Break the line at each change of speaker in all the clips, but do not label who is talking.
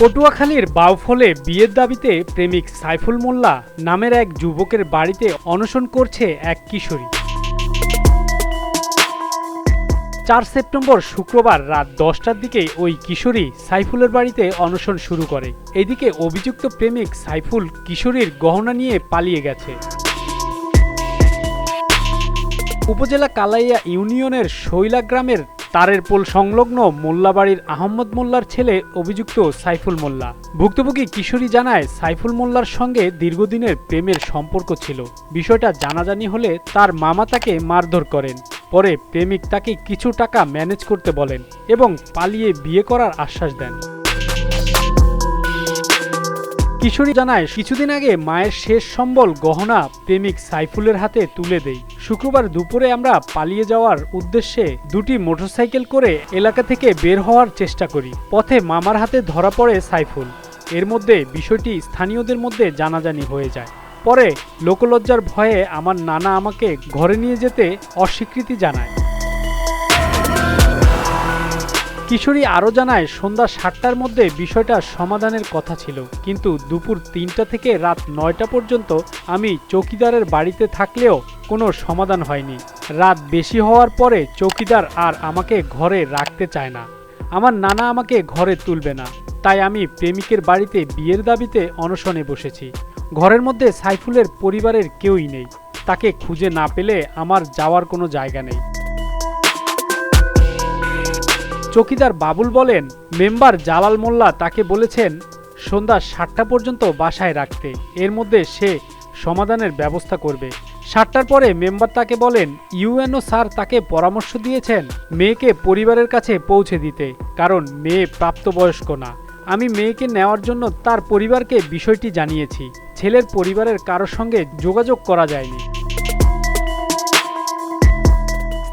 পটুয়াখালীর বাউফলে বিয়ের দাবিতে প্রেমিক সাইফুল মোল্লা নামের এক যুবকের বাড়িতে অনশন করছে এক কিশোরী। চার সেপ্টেম্বর শুক্রবার রাত দশটার দিকে ওই কিশোরী সাইফুলের বাড়িতে অনশন শুরু করে। এদিকে অভিযুক্ত প্রেমিক সাইফুল কিশোরীর গহনা নিয়ে পালিয়ে গেছে। উপজেলা কালাইয়া ইউনিয়নের শৈলা গ্রামের তারের পোল সংলগ্ন মোল্লাবাড়ির আহম্মদ মোল্লার ছেলে অভিযুক্ত সাইফুল মোল্লা। ভুক্তভোগী কিশোরী জানায়, সাইফুল মোল্লার সঙ্গে দীর্ঘদিনের প্রেমের সম্পর্ক ছিল। বিষয়টা জানাজানি হলে তার মামা তাকে মারধর করেন। পরে প্রেমিক তাকে কিছু টাকা ম্যানেজ করতে বলেন এবং পালিয়ে বিয়ে করার আশ্বাস দেন। কিশোরী জানায়, কিছুদিন আগে মায়ের শেষ সম্বল গহনা প্রেমিক সাইফুলের হাতে তুলে দেই। শুক্রবার দুপুরে আমরা পালিয়ে যাওয়ার উদ্দেশ্যে দুটি মোটরসাইকেল করে এলাকা থেকে বের হওয়ার চেষ্টা করি। পথে মামার হাতে ধরা পড়ে সাইফুল। এর মধ্যে বিষয়টি স্থানীয়দের মধ্যে জানাজানি হয়ে যায়। পরে লোকলজ্জার ভয়ে আমার নানা আমাকে ঘরে নিয়ে যেতে অস্বীকৃতি জানায়। কিশোরী আরও জানায়, সন্ধ্যা সাতটার মধ্যে বিষয়টা সমাধানের কথা ছিল। কিন্তু দুপুর তিনটা থেকে রাত নয়টা পর্যন্ত আমি চৌকিদারের বাড়িতে থাকলেও কোনো সমাধান হয়নি। রাত বেশি হওয়ার পরে চৌকিদার আর আমাকে ঘরে রাখতে চায় না। আমার নানা আমাকে ঘরে তুলবে না। তাই আমি প্রেমিকের বাড়িতে বিয়ের দাবিতে অনশনে বসেছি। ঘরের মধ্যে সাইফুলের পরিবারের কেউই নেই। তাকে খুঁজে না পেলে আমার যাওয়ার কোনো জায়গা নেই। চকিদার বাবুল বলেন, মেম্বার জালাল মোল্লা তাকে বলেছেন, সন্ধ্যা সাতটা পর্যন্ত বাসায় রাখতে। এর মধ্যে সে সমাধানের ব্যবস্থা করবে। সাতটার পরে মেম্বার তাকে বলেন, ইউএনও স্যার তাকে পরামর্শ দিয়েছেন মেয়েকে পরিবারের কাছে পৌঁছে দিতে, কারণ মেয়ে প্রাপ্তবয়স্ক না। আমি মেয়েকে নেওয়ার জন্য তার পরিবারকে বিষয়টি জানিয়েছি। ছেলের পরিবারের কারোর সঙ্গে যোগাযোগ করা যায়নি।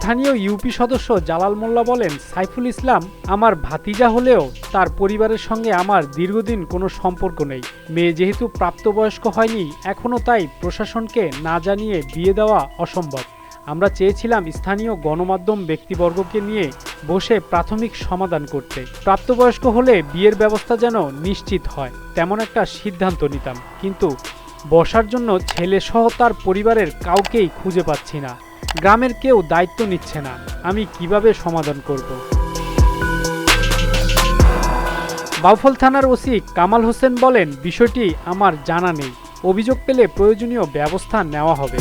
স্থানীয় ইউপি সদস্য জালাল মোল্লা বলেন, সাইফুল ইসলাম আমার ভাতিজা হলেও তার পরিবারের সঙ্গে আমার দীর্ঘদিন কোনো সম্পর্ক নেই। মেয়ে যেহেতু প্রাপ্তবয়স্ক হয়নি এখনও তাই প্রশাসনকে না জানিয়ে বিয়ে দেওয়া অসম্ভব। আমরা চেয়েছিলাম স্থানীয় গণমাধ্যম ব্যক্তিবর্গকে নিয়ে বসে প্রাথমিক সমাধান করতে। প্রাপ্তবয়স্ক হলে বিয়ের ব্যবস্থা যেন নিশ্চিত হয়, তেমন একটা সিদ্ধান্ত নিতাম। কিন্তু বসার জন্য ছেলেসহ তার পরিবারের কাউকেই খুঁজে পাচ্ছি না। গ্রামের কেউ দায়িত্ব নিচ্ছে না। আমি কীভাবে সমাধান করব? বাউফল থানার ওসি কামাল হোসেন বলেন, বিষয়টি আমার জানা নেই। অভিযোগ পেলে প্রয়োজনীয় ব্যবস্থা নেওয়া হবে।